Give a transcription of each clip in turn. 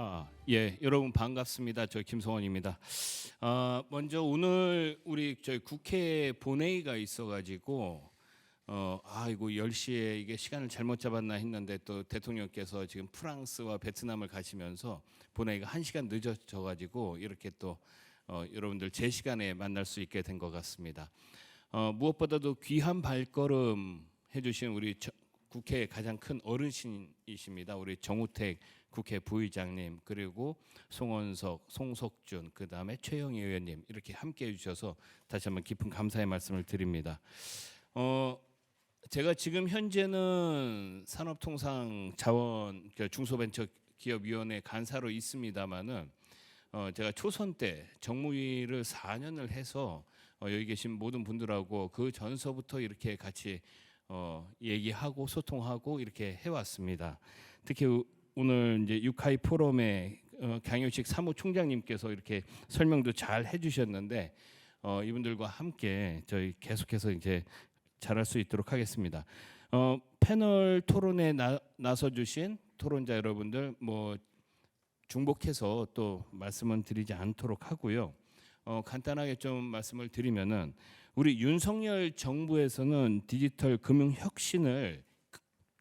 아, 예, 여러분 반갑습니다. 저 김성원입니다. 아, 먼저 오늘 우리 저희 국회 본회의가 있어가지고 어, 아이고 10시에 이게 시간을 잘못 잡았나 했는데 또 대통령께서 지금 프랑스와 베트남을 가시면서 본회의가 1시간 늦어져가지고 이렇게 또 어, 여러분들 제 시간에 만날 수 있게 된 것 같습니다. 어, 무엇보다도 귀한 발걸음 해주신 우리 저- 국회의 가장 큰 어르신이십니다. 우리 정우택 국회 부의장님 그리고 송원석, 송석준 그 다음에 최영희 의원님 이렇게 함께해 주셔서 다시 한번 깊은 감사의 말씀을 드립니다. 어, 제가 지금 현재는 산업통상자원 그 중소벤처기업위원회 간사로 있습니다만은 어, 제가 초선 때 정무위를 4년을 해서 어, 여기 계신 모든 분들하고 그 전서부터 이렇게 같이 어, 얘기하고 소통하고 이렇게 해왔습니다. 특히 우- 오늘 이제 유카이 포럼에 어, 강효식 사무총장님께서 이렇게 설명도 잘 해주셨는데 어, 이분들과 함께 저희 계속해서 이제 잘할 수 있도록 하겠습니다. 어, 패널 토론에 나, 나서 주신 토론자 여러분들 뭐 중복해서 또 말씀은 드리지 않도록 하고요. 어, 간단하게 좀 말씀을 드리면은 우리 윤석열 정부에서는 디지털 금융 혁신을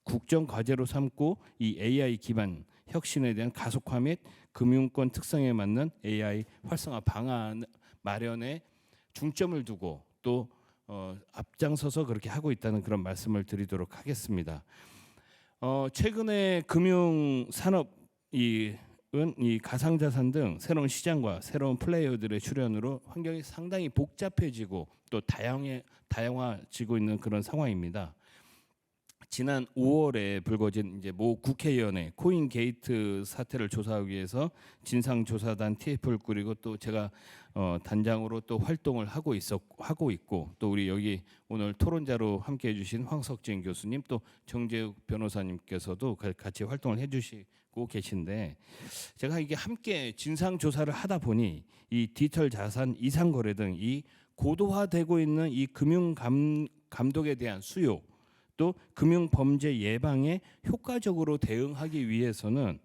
국정 과제로 삼고 이 AI 기반 혁신에 대한 가속화 및 금융권 특성에 맞는 AI 활성화 방안 마련에 중점을 두고 또 어, 앞장서서 그렇게 하고 있다는 그런 말씀을 드리도록 하겠습니다. 어, 최근에 금융 산업 이 은 이 가상자산 등 새로운 시장과 새로운 플레이어들의 출현으로 환경이 상당히 복잡해지고 또 다양해 다양화지고 있는 그런 상황입니다. 지난 5월에 불거진 이제 모 국회의원의 코인 게이트 사태를 조사하기 위해서 진상 조사단 TF를 꾸리고 또 제가 어, 단장으로 또 활동을 하고 있었 하고 있고 또 우리 여기 오늘 토론자로 함께 해 주신 황석진 교수님 또 정재욱 변호사님께서도 가- 같이 활동을 해주시고 계신데 제가 이게 함께 진상 조사를 하다 보니 이 디지털 자산 이상 거래 등 이 고도화되고 있는 이 금융 감, 감독에 대한 수요 또 금융 범죄 예방에 효과적으로 대응하기 위해서는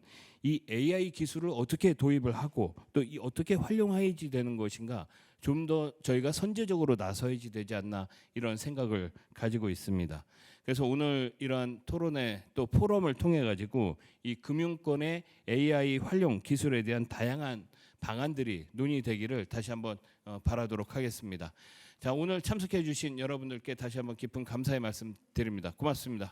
이 AI 기술을 어떻게 도입을 하고 또 이 어떻게 활용해야지 되는 것인가 좀 더 저희가 선제적으로 나서야지 되지 않나 이런 생각을 가지고 있습니다. 그래서 오늘 이러한 토론회 또 포럼을 통해 가지고 이 금융권의 AI 활용 기술에 대한 다양한 방안들이 논의되기를 다시 한번 어, 바라도록 하겠습니다. 자, 오늘 참석해 주신 여러분들께 다시 한번 깊은 감사의 말씀 드립니다. 고맙습니다.